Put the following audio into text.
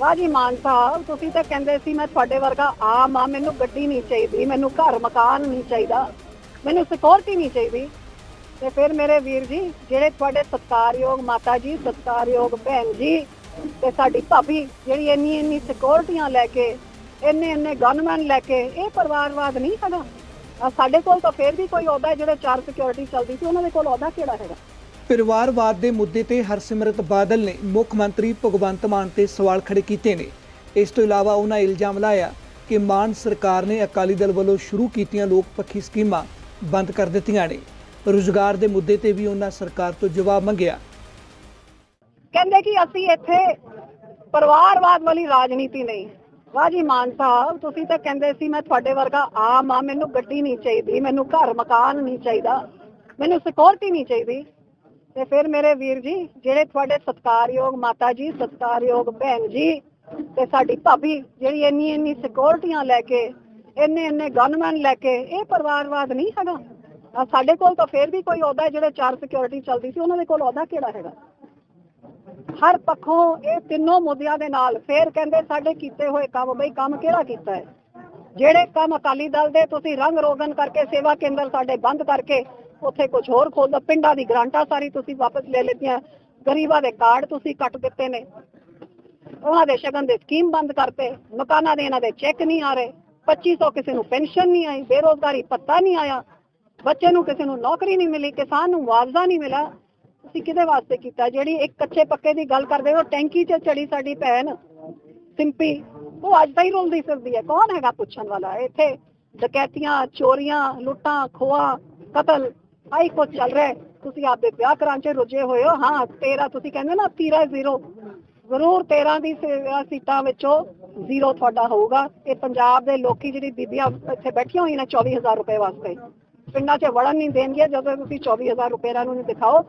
ਵਾਹ ਜੀ ਮਾਨ ਸਾਹਿਬ, ਤੁਸੀਂ ਤਾਂ ਕਹਿੰਦੇ ਸੀ ਮੈਂ ਤੁਹਾਡੇ ਵਰਗਾ ਆਮ ਆ, ਮੈਨੂੰ ਗੱਡੀ ਨਹੀਂ ਚਾਹੀਦੀ, ਮੈਨੂੰ ਘਰ ਮਕਾਨ ਨਹੀਂ ਚਾਹੀਦਾ, ਮੈਨੂੰ ਸਿਕਿਉਰਿਟੀ ਨਹੀਂ ਚਾਹੀਦੀ। ਤੇ ਫਿਰ ਮੇਰੇ ਵੀਰ ਜੀ, ਜਿਹੜੇ ਤੁਹਾਡੇ ਸਤਿਕਾਰਯੋਗ ਮਾਤਾ ਜੀ, ਸਤਿਕਾਰਯੋਗ ਭੈਣ ਜੀ ਤੇ ਸਾਡੀ ਭਾਬੀ, ਜਿਹੜੀ ਇੰਨੀ ਇੰਨੀ ਸਿਕਿਉਰਿਟੀਆਂ ਲੈ ਕੇ, ਇੰਨੇ ਇੰਨੇ ਗਨਮੈਨ ਲੈ ਕੇ, ਇਹ ਪਰਿਵਾਰਵਾਦ ਨਹੀਂ ਹੈਗਾ। ਸਾਡੇ ਕੋਲ ਤਾਂ ਫਿਰ ਵੀ ਕੋਈ ਅਹੁਦਾ ਜਿਹੜੇ ਚਾਰ ਸਿਕਿਉਰਿਟੀ ਚੱਲਦੀ ਸੀ, ਉਹਨਾਂ ਦੇ ਕੋਲ ਅਹੁਦਾ ਕਿਹੜਾ ਹੈਗਾ? ਪਰਿਵਾਰਵਾਦ ਦੇ ਮੁੱਦੇ ਤੇ ਹਰਸਿਮਰਤ ਬਾਦਲ ਨੇ ਮੁੱਖ ਮੰਤਰੀ ਭਗਵੰਤ ਮਾਨ ਤੇ ਸਵਾਲ ਖੜੇ ਕੀਤੇ ਨੇ। ਇਸ ਤੋਂ ਇਲਾਵਾ ਉਹਨਾਂ ਇਲਜ਼ਾਮ ਲਾਇਆ ਕਿ ਮਾਨ ਸਰਕਾਰ ਨੇ ਅਕਾਲੀ ਦਲ ਵੱਲੋਂ ਸ਼ੁਰੂ ਕੀਤੀਆਂ ਲੋਕ ਪੱਖੀ ਸਕੀਮਾਂ ਬੰਦ ਕਰ ਦਿੱਤੀਆਂ ਨੇ। ਰੁਜ਼ਗਾਰ ਦੇ ਮੁੱਦੇ ਤੇ ਵੀ ਉਹਨਾਂ ਸਰਕਾਰ ਤੋਂ ਜਵਾਬ ਮੰਗਿਆ। ਕਹਿੰਦੇ ਕਿ ਅਸੀਂ ਇੱਥੇ ਪਰਿਵਾਰਵਾਦ ਵਾਲੀ ਰਾਜਨੀਤੀ ਨਹੀਂ। ਵਾਹ ਜੀ ਮਾਨ ਸਾਹਿਬ, ਤੁਸੀਂ ਤਾਂ ਕਹਿੰਦੇ ਸੀ ਮੈਂ ਤੁਹਾਡੇ ਵਰਗਾ ਆਮ ਆ, ਮੈਨੂੰ ਗੱਡੀ ਨਹੀਂ ਚਾਹੀਦੀ, ਮੈਨੂੰ ਘਰ ਮਕਾਨ ਨਹੀਂ ਚਾਹੀਦਾ, ਮੈਨੂੰ ਸਿਕਿਉਰਿਟੀ ਨਹੀਂ ਚਾਹੀਦੀ। ਤੇ ਫਿਰ ਮੇਰੇ ਵੀਰ ਜੀ, ਜਿਹੜੇ ਤੁਹਾਡੇ ਸਤਿਕਾਰਯੋਗ ਮਾਤਾ ਜੀ, ਸਤਿਕਾਰਯੋਗ ਭੈਣ ਜੀ ਤੇ ਸਾਡੀ ਭਾਬੀ ਜਿਹੜੀ ਇੰਨੀ ਇੰਨੀ ਸਿਕਿਉਰਿਟੀਆਂ ਲੈ ਕੇ, ਇੰਨੇ ਇੰਨੇ ਗਨਮੈਨ ਲੈ ਕੇ, ਇਹ ਪਰਿਵਾਰਵਾਦ ਨਹੀਂ ਹੈਗਾ। ਸਾਡੇ ਕੋਲ ਤਾਂ ਫੇਰ ਵੀ ਕੋਈ ਅਹੁਦਾ ਹੈ ਜਿਹੜੇ ਚਾਰ ਸਿਕਿਉਰਿਟੀ ਚੱਲਦੀ ਸੀ, ਉਹਨਾਂ ਦੇ ਕੋਲ ਅਹੁਦਾ ਕਿਹੜਾ ਹੈਗਾ? ਹਰ ਪੱਖੋਂ ਇਹ ਤਿੰਨੋਂ ਮੁੱਦਿਆਂ ਦੇ ਨਾਲ ਫੇਰ ਕਹਿੰਦੇ ਸਾਡੇ ਕੀਤੇ ਹੋਏ ਕੰਮ, ਬਈ ਕੰਮ ਕਿਹੜਾ ਕੀਤਾ ਹੈ? ਜਿਹੜੇ ਕੰਮ ਅਕਾਲੀ ਦਲ ਦੇ, ਤੁਸੀਂ ਰੰਗ ਰੋਗਨ ਕਰਕੇ, ਸੇਵਾ ਕੇਂਦਰ ਸਾਡੇ ਬੰਦ ਕਰਕੇ, ਉੱਥੇ ਕੁਝ ਹੋਰ ਖੋਲਦਾ ਪਿੰਡਾਂ ਦੀ ਗ੍ਰਾਂਟਾਂ ਸਾਰੀ ਤੁਸੀਂ ਵਾਪਸ ਲੈ ਲਿੱਤੀਆਂ ਗਰੀਬਾਂ ਦੇ ਕਾਰਡ ਤੁਸੀਂ ਕੱਟ ਦਿੱਤੇ ਨੇ। ਉਹਨਾਂ ਦੇ ਸ਼ਗਨ ਦੇ ਸਕੀਮ ਬੰਦ ਕਰਤੇ। ਮਕਾਨਾਂ ਦੇ ਇਹਨਾਂ ਦੇ ਚੈੱਕ ਨਹੀਂ ਆ ਰਹੇ। 2500 ਕਿਸੇ ਨੂੰ ਪੈਨਸ਼ਨ ਨਹੀਂ ਆਈ, ਬੇਰੋਜ਼ਗਾਰੀ ਪੱਤਾ ਨਹੀਂ ਆਇਆ। ਬੱਚੇ ਨੂੰ ਕਿਸੇ ਨੂੰ ਨੌਕਰੀ ਨਹੀਂ ਮਿਲੀ, ਕਿਸਾਨ ਨੂੰ ਮੁਆਵਜ਼ਾ ਨਹੀਂ ਮਿਲਾ ਤੁਸੀਂ ਕਿਹਦੇ ਵਾਸਤੇ ਕੀਤਾ? ਜਿਹੜੀ ਇੱਕ ਕੱਚੇ ਪੱਕੇ ਦੀ ਗੱਲ ਕਰਦੇ ਹੋ, ਟੈਂਕੀ 'ਚ ਚੜੀ ਸਾਡੀ ਭੈਣ, ਸਿੰਪੀ। ਉਹ ਅੱਜ ਤਾਂ ਹੀ ਰੋਲਦੀ ਫਿਰਦੀ ਹੈ। ਕੌਣ ਹੈਗਾ ਪੁੱਛਣ ਵਾਲਾ? ਇੱਥੇ ਡਕੈਤੀਆਂ, ਚੋਰੀਆਂ, ਲੁੱਟਾਂ ਖੋਆ ਕਤਲ ਆਈ ਕੁਛ ਚੱਲ ਰਿਹਾ ਤੁਸੀਂ ਆਪਦੇ ਵਿਆਹ ਕਰਾਂ 'ਚ ਰੁੱਝੇ ਹੋਏ ਹੋ। ਹਾਂ, ਤੇਰਾ ਤੁਸੀਂ ਕਹਿੰਦੇ ਨਾ, ਤੀਰਾ ਜ਼ੀਰੋ। ਜ਼ਰੂਰ 13 ਦੀ ਸੀਟਾਂ ਵਿੱਚੋਂ ਜ਼ੀਰੋ ਤੁਹਾਡਾ ਹੋਊਗਾ। ਇਹ ਪੰਜਾਬ ਦੇ ਲੋਕੀ ਜਿਹੜੀ ਬੀਬੀਆਂ ਇੱਥੇ ਬੈਠੀਆਂ ਹੋਈਆਂ ਨੇ 24000 ਰੁਪਏ ਵਾਸਤੇ। ਪਿੰਡਾਂ 'ਚ ਵੜਨ ਨਹੀਂ ਦੇਣਗੇ ਜਦੋਂ ਤੁਸੀਂ 24000 ਰੁਪਏ ਇਹਨਾਂ ਨੂੰ ਨਹੀਂ ਦਿਖਾਓ।